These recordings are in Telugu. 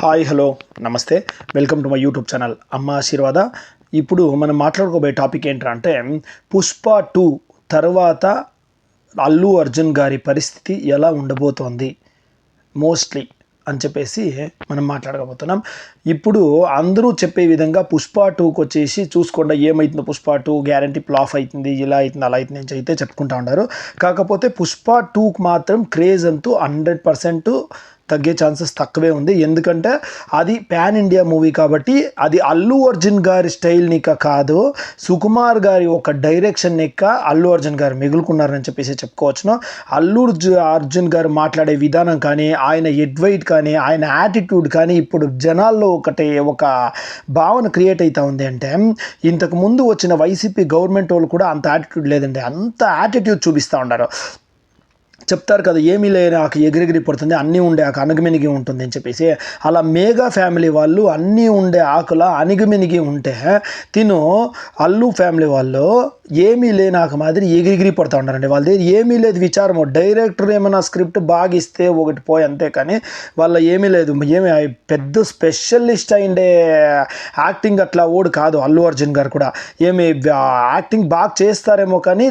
హాయ్ హలో నమస్తే. Welcome to my YouTube channel Amma Aashirvada. ఇప్పుడు మనం మాట్లాడుకోబోయే టాపిక్ ఏంటంటే పుష్ప టూ తర్వాత అల్లు అర్జున్ గారి పరిస్థితి ఎలా ఉండబోతోంది? మోస్ట్లీ అని చెప్పేసి మనం మాట్లాడకపోతున్నాం. ఇప్పుడు అందరూ చెప్పే విధంగా పుష్ప టూకి వచ్చేసి చూసుకోండి ఏమవుతుందో పుష్ప టూ? గ్యారంటీ ప్లాఫ్ అవుతుంది ఇలా అవుతుంది అలా అవుతుంది అని అయితే చెప్పుకుంటా ఉన్నారు. కాకపోతే పుష్ప టూకి మాత్రం క్రేజ్ అంటూ హండ్రెడ్ పర్సెంట్ తగ్గే ఛాన్సెస్ తక్కువే ఉంది. ఎందుకంటే అది పాన్ ఇండియా మూవీ కాబట్టి అది అల్లు అర్జున్ గారి స్టైల్నిక కాదు. సుకుమార్ గారి ఒక డైరెక్షన్ నిక్క అల్లు అర్జున్ గారు మిగులుకున్నారని చెప్పేసి చెప్పుకోవచ్చును. అల్లు అర్జు- అర్జున్ గారు మాట్లాడే విధానం కానీ ఆయన ఎడ్వైట్ కానీ ఆయన యాటిట్యూడ్ కానీ ఇప్పుడు జనాల్లో ఒకటి ఒక భావన క్రియేట్ అవుతా ఉంది అంటే ఇంతకు ముందు వచ్చిన వైసీపీ గవర్నమెంట్ వాళ్ళు కూడా అంత యాటిట్యూడ్ లేదండి. అంత యాటిట్యూడ్ చూపిస్తూ ఉన్నారు. చెప్తారు కదా ఏమీ లేని ఆకు ఎగిరెగిరి పడుతుంది అన్నీ ఉండే ఆకు అణగమినిగి ఉంటుంది అని చెప్పేసి. అలా మేఘా ఫ్యామిలీ వాళ్ళు అన్నీ ఉండే ఆకుల అణిగిమినిగి ఉంటే తిను అల్లు ఫ్యామిలీ వాళ్ళు ఏమీ లేనాక మాదిరి ఎగిరిగిరి పడుతూ ఉన్నారండి. వాళ్ళ దగ్గర ఏమీ లేదు విచారము. డైరెక్టర్ ఏమైనా స్క్రిప్ట్ బాగా ఇస్తే ఒకటి పోయి అంతే కానీ వాళ్ళ ఏమీ లేదు. ఏమి పెద్ద స్పెషలిస్ట్ అయిండే యాక్టింగ్ అట్లా ఓడు కాదు అల్లు అర్జున్ గారు కూడా. ఏమి యాక్టింగ్ బాగా చేస్తారేమో కానీ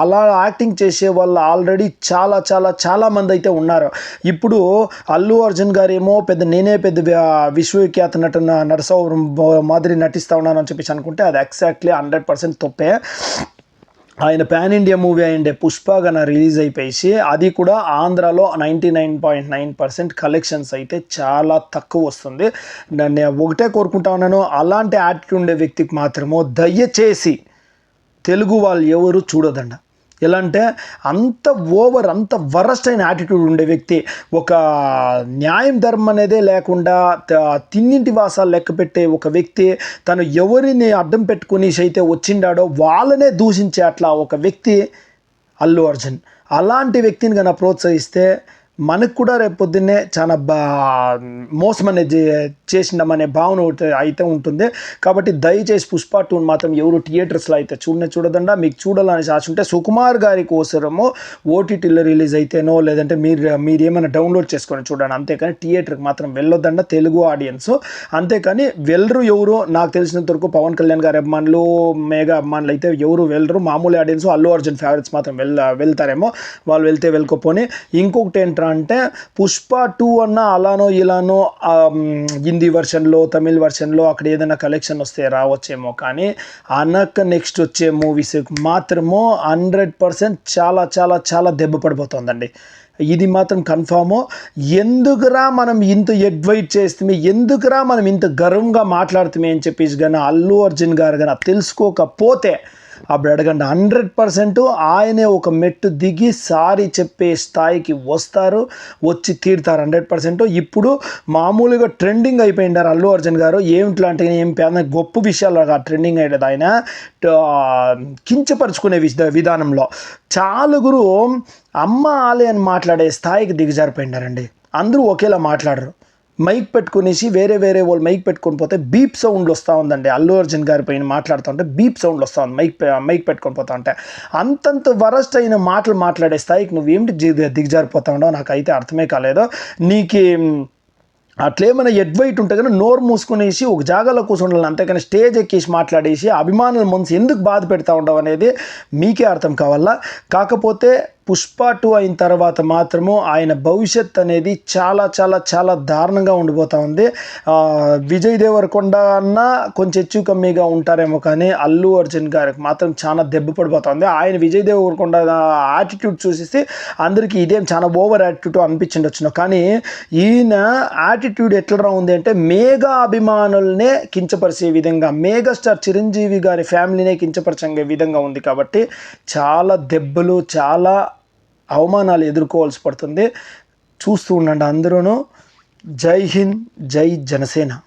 అలా యాక్టింగ్ చేసే వాళ్ళు ఆల్రెడీ చాలా చాలా చాలా మంది అయితే ఉన్నారు. ఇప్పుడు అల్లు అర్జున్ గారు ఏమో పెద్ద నేనే పెద్ద విశ్వవిఖ్యాత నటన నరసౌరం మాదిరి నటిస్తా ఉన్నాను అని చెప్పేసి అనుకుంటే అది ఎగ్జాక్ట్లీ హండ్రెడ్ పర్సెంట్ తప్పే. ఆయన పాన్ ఇండియా మూవీ అయిండే పుష్ప గన రిలీజ్ అయిపోయి అది కూడా ఆంధ్రాలో ninety nine point nine percent collections అయితే చాలా తక్కువ వస్తుంది. నేను ఒకటే కోరుకుంటా ఉన్నాను అలాంటి యాటిట్యూడ్ ఉండే వ్యక్తికి మాత్రము దయచేసి తెలుగు వాళ్ళు ఎవరు చూడదండ ఎలా అంటే అంత ఓవర్ అంత వరస్ట్ అయిన యాటిట్యూడ్ ఉండే వ్యక్తి ఒక న్యాయం ధర్మం అనేదే లేకుండా తిన్నింటి వాసాలు లెక్క పెట్టే ఒక వ్యక్తి తను ఎవరిని అడ్డం పెట్టుకుని అయితే వచ్చిండాడో వాళ్ళనే దూషించే అట్లా ఒక వ్యక్తి అల్లు అర్జున్. అలాంటి వ్యక్తిని కన్నా ప్రోత్సహిస్తే మనకు కూడా రేపు పొద్దున్నే చాలా బా మోసం అనేది చేసినామనే భావన అయితే ఉంటుంది. కాబట్టి దయచేసి పుష్ప టూన్ మాత్రం ఎవరు థియేటర్స్లో అయితే చూడనే చూడదండా. మీకు చూడాలని ఆశ ఉంటే సుకుమార్ గారి కోసమో ఓటీటీలో రిలీజ్ అయితేనో లేదంటే మీరు మీరు ఏమైనా డౌన్లోడ్ చేసుకొని చూడండి. అంతేకాని థియేటర్కి మాత్రం వెళ్ళొద్దండ తెలుగు ఆడియన్స్. అంతేకాని వెళ్ళరు ఎవరు నాకు తెలిసినంత వరకు పవన్ కళ్యాణ్ గారి అభిమానులు మేఘా అభిమానులు అయితే ఎవరు వెళ్ళరు. మామూలు ఆడియన్స్ అల్లు అర్జున్ ఫేవరెట్స్ మాత్రం వెళ్ళ వెళ్తారేమో. వాళ్ళు వెళ్తే వెళ్ళకపోని. ఇంకొకటి ఏంటంటే అంటే పుష్ప టూ అన్న అలానో ఇలానో హిందీ వర్షన్లో తమిళ్ వర్షన్లో అక్కడ ఏదైనా కలెక్షన్ వస్తే రావచ్చేమో. కానీ అనక నెక్స్ట్ వచ్చే మూవీస్ మాత్రము హండ్రెడ్ పర్సెంట్ చాలా చాలా చాలా దెబ్బ పడిపోతుందండి. ఇది మాత్రం కన్ఫాము ఎందుకురా మనం ఇంత అడ్వైట్ చేస్తే ఎందుకురా మనం ఇంత గర్వంగా మాట్లాడుతామే అని చెప్పేసి కానీ అల్లు అర్జున్ గారు కానీ తెలుసుకోకపోతే అప్పుడు అడగండి హండ్రెడ్ పర్సెంట్ ఆయనే ఒక మెట్టు దిగి సారీ చెప్పే స్థాయికి వస్తారు వచ్చి తీరుతారు హండ్రెడ్ పర్సెంట్. ఇప్పుడు మామూలుగా ట్రెండింగ్ అయిపోయిండారు అల్లు అర్జున్ గారు ఏమిటి అంటే ఏం పేద గొప్ప విషయాలు ట్రెండింగ్ అయ్యేది ఆయన కించపరుచుకునే విధ విధానంలో. చాలుగురు అమ్మ ఆలయాన్ని మాట్లాడే స్థాయికి దిగజారిపోయినారండి. అందరూ ఒకేలా మాట్లాడరు. మైక్ పెట్టుకునేసి వేరే వేరే వాళ్ళు మైక్ పెట్టుకొని పోతే బీప్ సౌండ్లు వస్తూ ఉందండి. అల్లు అర్జున్ గారి పైన మాట్లాడుతుంటే బీప్ సౌండ్లు వస్తూ ఉంది. మైక్ మైక్ పెట్టుకొని పోతా ఉంటే. అంతంత వరస్ట్ అయిన మాటలు మాట్లాడే స్థాయికి నువ్వేమిటి దిగజారిపోతా ఉండవు? నాకైతే అర్థమే కాలేదు. నీకు అట్లేమైనా ఎడ్వైట్ ఉంటే కానీ నోరు మూసుకునేసి ఒక జాగాలో కూర్చుండాలి అంతేకాని స్టేజ్ ఎక్కేసి మాట్లాడేసి అభిమానుల మనసు ఎందుకు బాధ పెడతా ఉండవు అనేది మీకే అర్థం కావాలా? కాకపోతే పుష్ప టూ అయిన తర్వాత మాత్రము ఆయన భవిష్యత్ అనేది చాలా చాలా చాలా దారుణంగా ఉండిపోతూ ఉంది. విజయ్ దేవరకొండ అన్న కొంచెం హెచ్చు కమ్మిగా ఉంటారేమో కానీ అల్లు అర్జున్ గారికి మాత్రం చాలా దెబ్బ పడిపోతుంది ఆయన విజయ్ దేవరకొండ యాటిట్యూడ్ చూసేసి అందరికీ ఇదేం చాలా ఓవర్ యాటిట్యూడ్ అనిపించిండొచ్చును. కానీ ఈయన యాటిట్యూడ్ ఎట్లా ఉంది అంటే మేఘా అభిమానులనే కించపరిచే విధంగా మేఘా చిరంజీవి గారి ఫ్యామిలీనే కించపరిచే విధంగా ఉంది కాబట్టి చాలా దెబ్బలు చాలా అవమానాలు ఎదుర్కోవాల్సి పడుతుంది. చూస్తూ ఉండండి అందరూ జై హింద్ జై జనసేన.